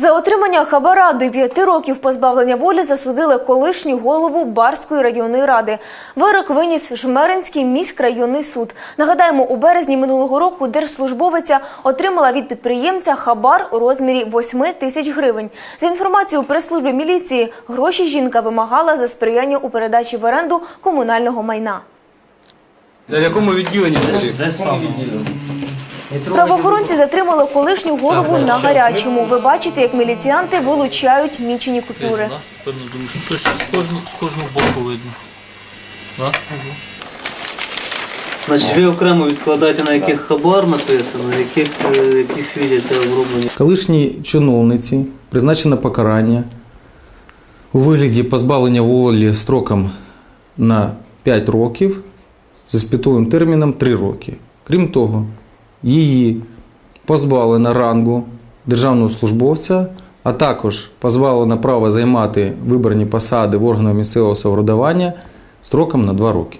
За отримання хабара до п'яти років позбавлення волі засудили колишню голову Барської районної ради. Вирок виніс Жмеринський міськрайонний суд. Нагадаємо, у березні минулого року держслужбовиця отримала від підприємця хабар у розмірі 8 тисяч гривень. За інформацією прес-служби міліції, гроші жінка вимагала за сприяння у передачі в оренду комунального майна. На якому відділенні? Де саме? Правоохоронці затримали колишню голову на гарячому. Ви бачите, як міліціянти вилучають мічені купюри. Певно, думаю, що з кожного, з кожного боку видно. Да? Значить, ви окремо відкладаєте, на яких хабар написано, яких, е, які свідчаться оброблені. Колишній чиновниці призначено покарання у вигляді позбавлення волі строком на 5 років з іспитовим терміном 3 роки. Крім того, її позбавлена рангу державного службовця, а також позбавлена права займати виборні посади в органах місцевого самоврядування строком на 2 роки.